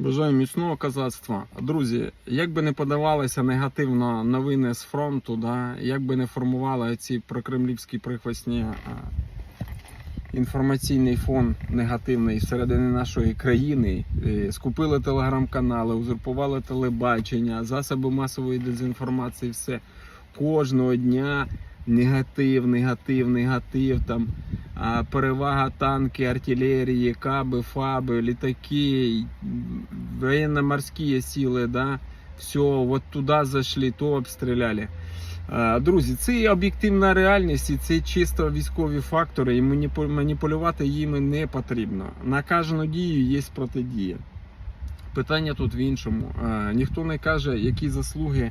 Бажаю міцного казацтва. Друзі, як би не подавалися негативно новини з фронту, да, як би не формували ці прокремлівські прихвостні а, інформаційний фон негативний всередині нашої країни, е, скупили телеграм-канали, узурпували телебачення, засоби масової дезінформації, все кожного дня негатив, негатив, негатив. Там перевага танки, артилерії, каби, фаби, літаки, военно-морські сили, да, все, от туди зайшли, то обстріляли. Друзі, це об'єктивна реальність і це чисто військові фактори, і маніпулювати їми не потрібно. На кожну дію є протидія. Питання тут в іншому. Ніхто не каже, які заслуги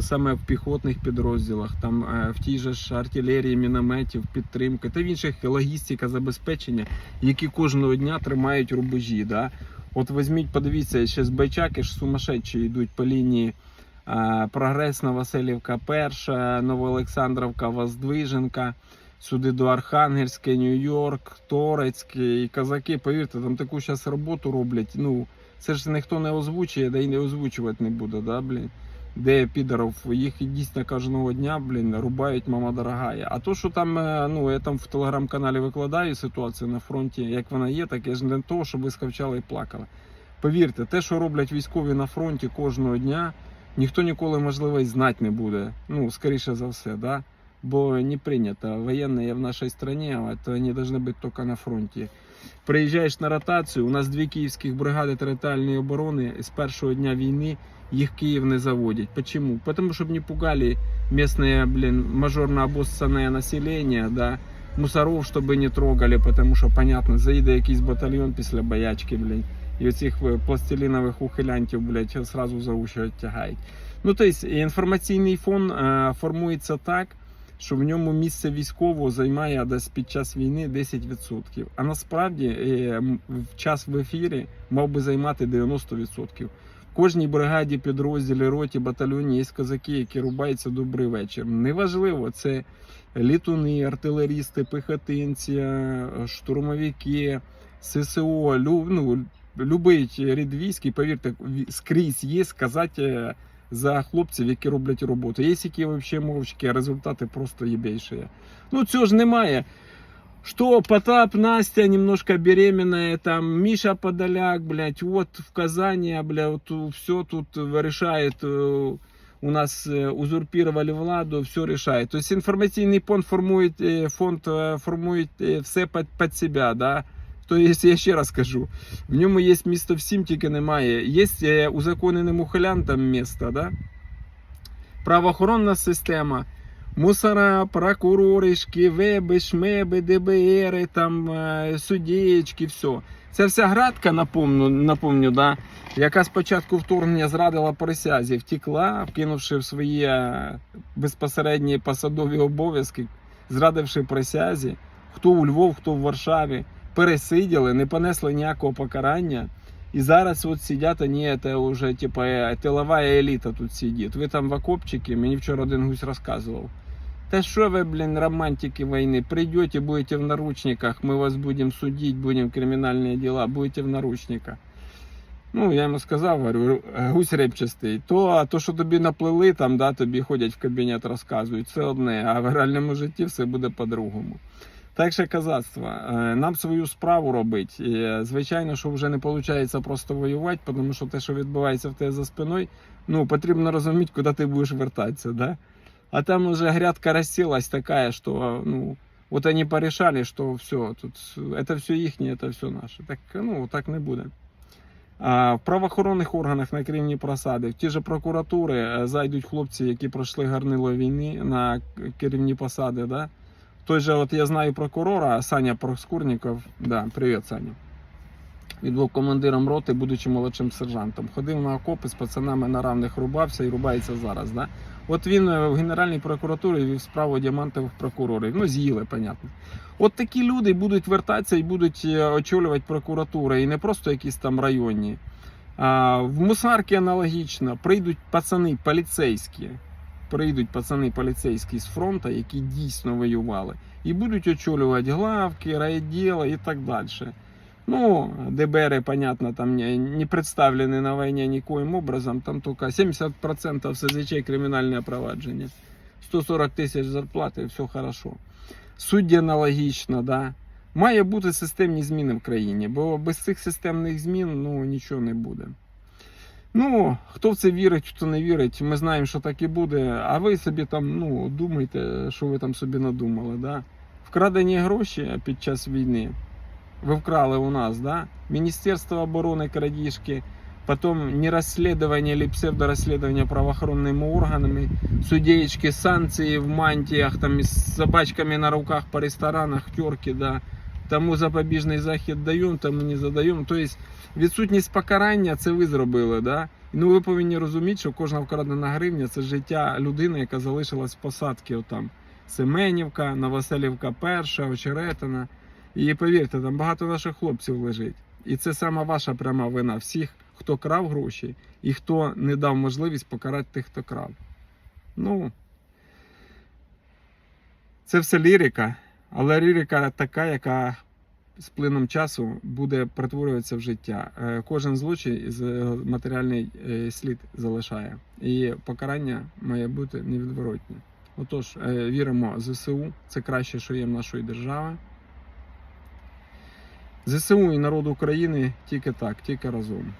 саме в піхотних підрозділах, там е, в тій же ж артилерії, мінометів, підтримки та в інших логістика забезпечення, які кожного дня тримають рубежі. Да? От візьміть, подивіться, ще з байчаки ж сумасшедші йдуть по лінії е, Прогрес, Новоселівка, Перша, Новоолександровка, Воздвиженка. Сюди до Архангельська, Нью-Йорк, Торецьке і казаки, повірте, там таку зараз роботу роблять. Ну, це ж ніхто не озвучує, да і не озвучувати не буде, да, блін де підаров, їх дійсно кожного дня, блін, рубають, мама дорогая. А то, що там, е, ну я там в телеграм-каналі викладаю ситуацію на фронті, як вона є, так я ж не для того, щоб ви скавчали і плакали. Повірте, те, що роблять військові на фронті кожного дня, ніхто ніколи, можливо, і знати не буде. Ну, скоріше за все, да? Бо не прийнято. Воєнні в нашій а це вони повинні бути тільки на фронті. Приїжджаєш на ротацію, у нас дві київських бригади територіальної оборони з першого дня війни их в Киев не заводят. Почему? Потому что не пугали местное, блин, мажорно-обоссанное население, да, мусоров, чтобы не трогали, потому що, понятно, заїде якийсь батальйон після боячки, блін, і оцих е, пластилінових ухилянтів, блядь, сразу за уші оттягають. Ну, тобто, інформаційний фон е, формується так, що в ньому місце військового займає десь під час війни 10%. А насправді е, в час в ефірі мав би займати 90%. В кожній бригаді, підрозділі, роті, батальйоні є казаки, які рубаються добрий вечір. Неважливо, це літуни, артилерісти, пехотинці, е, штурмовики, ССО, ну, любий рід військ, і повірте, скрізь є сказати е, за хлопців, які роблять роботу. Є які взагалі мовчки, а результати просто єбейші. Ну цього ж немає. Что Потап, Настя немножко беременная, там Миша Подоляк, блядь, вот в Казани, бля, вот все тут решает, э, у нас э, узурпировали владу, все решает. То есть информаційний фонд формує, э, фонд э, формує э, все під, під себе, да. То я ще раз кажу, в ньому є місто всім, тільки немає. Є е, узаконеним ухилянтам місто, да? правоохоронна система, мусора, прокурори, шківеби, шмеби, ДБР, там, е, все. Це вся градка, напомню, напомню да, яка спочатку вторгнення зрадила присязі, втекла, вкинувши в свої е, безпосередні посадові обов'язки, зрадивши присязі, хто у Львов, хто в Варшаві, пересиділи, не понесли ніякого покарання. І зараз от сидять вони, це вже типа е, тилова еліта тут сидить. Ви там в окопчике, мені вчора один гусь розказував. Та що ви, блін, романтики війни, прийдете, будете в наручниках, ми вас будемо судити, будемо кримінальні діла, будете в наручниках. Ну, я йому сказав, говорю, гусь репчастий. То, а то, що тобі наплели, там, да, тобі ходять в кабінет, розказують, це одне, а в реальному житті все буде по-другому. Так що казацтво, е, нам свою справу робить. І, е, звичайно, що вже не виходить просто воювати, тому що те, що відбувається в тебе за спиною, ну, потрібно розуміти, куди ти будеш вертатися. Да? А там уже грядка розсілась така, що ну, от вони порішали, що все, тут це все їхнє, це все наше. Так, ну, так не буде. А в правоохоронних органах на рівні просади, в ті ж прокуратури е, зайдуть хлопці, які пройшли гарнило війни на керівні посади. Да? Той же, от я знаю прокурора Саня Проскурніков. Да, привіт, Саня. Він був командиром роти, будучи молодшим сержантом. Ходив на окопи з пацанами на равних рубався і рубається зараз. Да? От він е, в Генеральній прокуратурі вів справу діамантових прокурорів. Ну, з'їли, понятно. От такі люди будуть вертатися і будуть е, очолювати прокуратуру, і не просто якісь там районні. А, в Мусарки аналогічно прийдуть пацани поліцейські. Прийдуть пацани поліцейські з фронту, які дійсно воювали, і будуть очолювати главки, райділа і так далі. Ну, ДБР, понятно, там не, представлены на войне никоим образом. Там только 70% СЗЧ криминальное провадження. 140 тисяч зарплати, все хорошо. Судді аналогічно, да. Має бути системні зміни в країні, бо без цих системних змін ну, нічого не буде. Ну, хто в це вірить, хто не вірить, ми знаємо, що так і буде. А ви собі там ну, думайте, що ви там собі надумали. Да? Вкрадені гроші під час війни. Ви вкрали у нас, да? Міністерство оборони крадіжки, потім не розслідування або псевдорозслідування правоохоронними органами, судеечки, санкції в мантіях, там із собачками на руках по ресторанах, терки, да. Тому запобіжний захід даємо, тому не задаємо. Тобто відсутність покарання це ви зробили. Да? Ну ви повинні розуміти, що кожна вкрадена гривня це життя людини, яка залишилась в посадці. Отам. Семенівка, Новоселівка перша, Очеретина. І повірте, там багато наших хлопців лежить. І це сама ваша пряма вина всіх, хто крав гроші і хто не дав можливість покарати тих, хто крав. Ну, це все лірика, але лірика така, яка з плином часу буде перетворюватися в життя. Е, Кожен злочин з матеріальний е, слід залишає. І покарання має бути невідворотне. Отож, е, віримо ЗСУ, це краще, що є в нашої держави. ЗСУ і народ України тільки так, тільки разом.